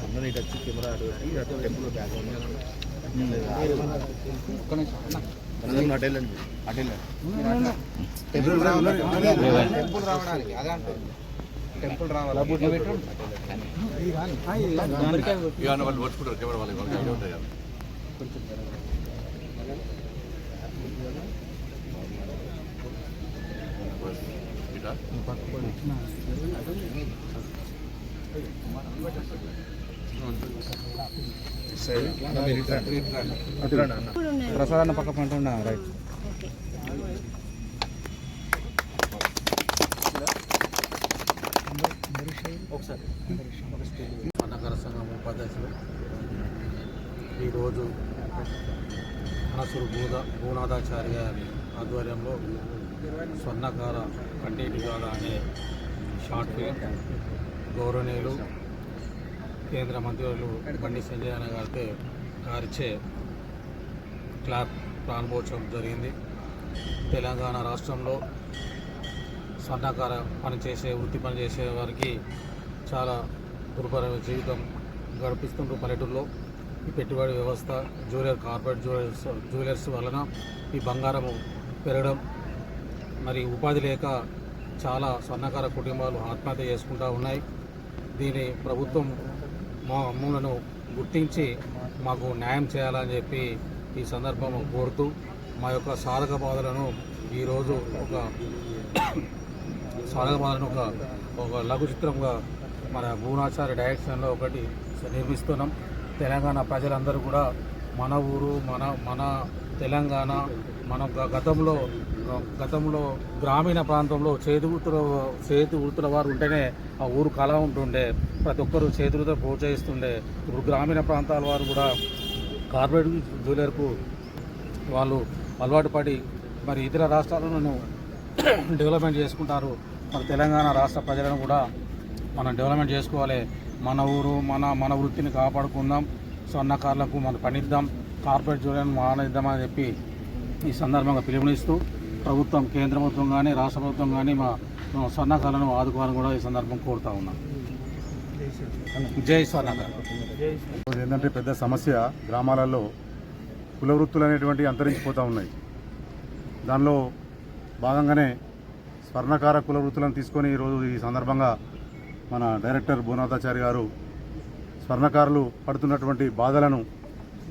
అందరూ ఇటు వచ్చి కెమెరా టెంపుల్ బ్యాక్ అందరూ అటు వెళ్ళండి అటు వెళ్ళండి టెంపుల్ రావడానికి అదే అంటే టెంపుల్ రావాలి వాళ్ళు పట్టుకుంటారు కెమెరా వాళ్ళకి ప్రసాదన్న పక్క పంట రైట్. ఓకే అన్నకర సంఘం ఉపాధ్యక్షులు. ఈరోజు అనసురు భూద భూనాథాచార్య గారి ఆధ్వర్యంలో స్వర్ణకార కంటేటి అనే షార్ట్ ఫిల్మ్ గౌరవనీయులు కేంద్ర మంత్రులు బండి సంజయ్ అన్న గారితో గారిచే క్లాప్ ప్రారంభోత్సవం జరిగింది. తెలంగాణ రాష్ట్రంలో స్వర్ణకార పనిచేసే వృత్తి పనిచేసే వారికి చాలా దుర్భరమైన జీవితం గడిపిస్తుండ్రు పల్లెటూరులో. ఈ పెట్టుబడి వ్యవస్థ జూలియర్ కార్పొరేట్ జ్యువెలర్స్ జ్యువెలర్స్ వలన ఈ బంగారము పెరగడం మరి ఉపాధి లేక చాలా స్వర్ణకార కుటుంబాలు ఆత్మహత్య చేసుకుంటూ ఉన్నాయి. దీని ప్రభుత్వం మా అమ్ములను గుర్తించి మాకు న్యాయం చేయాలని చెప్పి ఈ సందర్భం కోరుతూ మా యొక్క సాధక బాధలను ఈరోజు ఒక సాధక బాధలను ఒక ఒక లఘు చిత్రంగా మన భువనాచార్య డైరెక్షన్లో ఒకటి నిర్మిస్తున్నాం. తెలంగాణ ప్రజలందరూ కూడా మన ఊరు మన మన తెలంగాణ మన గతంలో గతంలో గ్రామీణ ప్రాంతంలో చేతి వృత్తుల చేతి వృత్తుల వారు ఉంటేనే ఆ ఊరు కళ ఉంటుండే. ప్రతి ఒక్కరు చేతులతో ప్రోత్సహిస్తుండే. ఇప్పుడు గ్రామీణ ప్రాంతాల వారు కూడా కార్పొరేట్ జ్యువెలర్కు వాళ్ళు అలవాటు పడి మరి ఇతర రాష్ట్రాలను డెవలప్మెంట్ చేసుకుంటారు. మన తెలంగాణ రాష్ట్ర ప్రజలను కూడా మనం డెవలప్మెంట్ చేసుకోవాలి. మన ఊరు మన మన వృత్తిని కాపాడుకుందాం. స్వర్ణకారులకు మనం పనిద్దాం. కార్పొరేట్ జ్యువెలర్ను మానేద్దామని చెప్పి ఈ సందర్భంగా పిలుపునిస్తూ ప్రభుత్వం కేంద్ర ప్రభుత్వం కానీ రాష్ట్ర ప్రభుత్వం కానీ మా స్వర్ణకాలను ఆదుకోవాలని కూడా ఈ సందర్భం కోరుతా ఉన్నాం. జై స్వర్ణకాల ఏంటంటే పెద్ద సమస్య గ్రామాలలో కుల వృత్తులు అనేటువంటి అంతరించిపోతూ ఉన్నాయి. దానిలో భాగంగానే స్వర్ణకార కుల వృత్తులను తీసుకొని ఈరోజు ఈ సందర్భంగా మన డైరెక్టర్ భూనాథాచారి గారు స్వర్ణకారులు పడుతున్నటువంటి బాధలను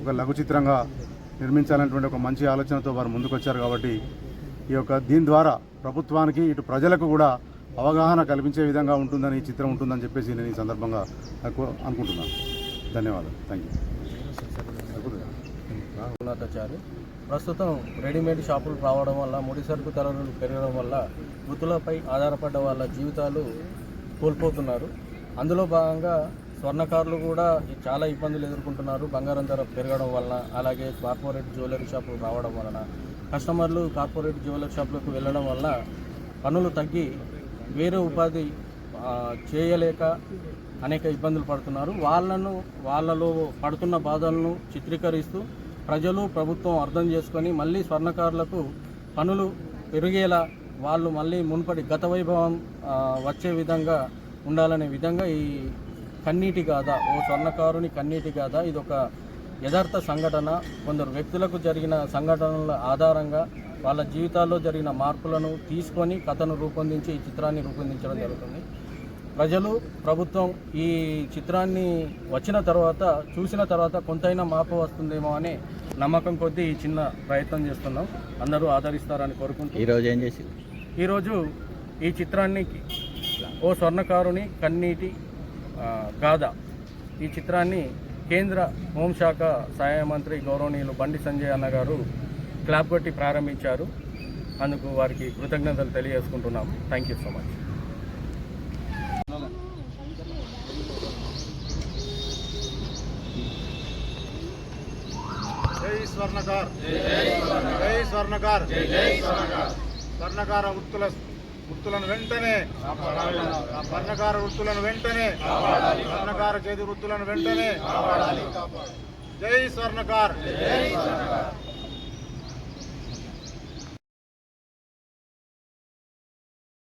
ఒక లఘు చిత్రంగా నిర్మించాలనేటువంటి ఒక మంచి ఆలోచనతో వారు ముందుకొచ్చారు కాబట్టి ఈ యొక్క దీని ద్వారా ప్రభుత్వానికి ఇటు ప్రజలకు కూడా అవగాహన కల్పించే విధంగా ఉంటుందని ఈ చిత్రం ఉంటుందని చెప్పేసి నేను ఈ సందర్భంగా నాకు అనుకుంటున్నాను. ధన్యవాదాలు. థ్యాంక్ యూ ఉన్నతాచారి ప్రస్తుతం రెడీమేడ్ షాపులు రావడం వల్ల ముడి సరుకు ధరలు పెరగడం వల్ల వృత్తులపై ఆధారపడ్డ వాళ్ళ జీవితాలు కోల్పోతున్నారు. అందులో భాగంగా స్వర్ణకారులు కూడా చాలా ఇబ్బందులు ఎదుర్కొంటున్నారు. బంగారం ధర పెరగడం వలన అలాగే కార్పొరేట్ జ్యువెలరీ షాపులు రావడం వలన. కస్టమర్లు కార్పొరేట్ జ్యువెలర్ షాప్లకు వెళ్ళడం వల్ల పనులు తగ్గి వేరే ఉపాధి చేయలేక అనేక ఇబ్బందులు పడుతున్నారు. వాళ్ళను వాళ్ళలో పడుతున్న బాధలను చిత్రీకరిస్తూ ప్రజలు ప్రభుత్వం అర్థం చేసుకొని మళ్ళీ స్వర్ణకారులకు పనులు పెరిగేలా వాళ్ళు మళ్ళీ మునుపటి గత వైభవం వచ్చే విధంగా ఉండాలనే విధంగా ఈ కన్నీటి గాథ ఓ స్వర్ణకారుని కన్నీటి గాథ ఇది ఒక యథార్థ సంఘటన కొందరు వ్యక్తులకు జరిగిన సంఘటనల ఆధారంగా వాళ్ళ జీవితాల్లో జరిగిన మార్పులను తీసుకొని కథను రూపొందించి ఈ చిత్రాన్ని రూపొందించడం జరుగుతుంది. ప్రజలు ప్రభుత్వం ఈ చిత్రాన్ని వచ్చిన తర్వాత చూసిన తర్వాత కొంతైనా మార్పు వస్తుందేమో అని నమ్మకం కొద్దీ ఈ చిన్న ప్రయత్నం చేస్తున్నాం. అందరూ ఆదరిస్తారని కోరుకుంటూ. ఈరోజు ఏం చేసి ఈరోజు ఈ చిత్రాన్ని ఓ స్వర్ణకారుని కన్నీటి గాథ ఈ చిత్రాన్ని కేంద్ర హోంశాఖ సహాయ మంత్రి గౌరవనీయులు బండి సంజయ్ అన్న గారు క్లాప్ కొట్టి ప్రారంభించారు. అందుకు వారికి కృతజ్ఞతలు తెలియజేసుకుంటున్నాం థ్యాంక్ యూ సో మచ్ స్వర్ణకార్. స్వర్ణకార్. స్వర్ణకార. వృత్తుల వృత్తులను వెంటనే స్వర్ణకార వృత్తులను వెంటనే స్వర్ణకార చేతి వృత్తులను వెంటనే జై స్వర్ణకార్.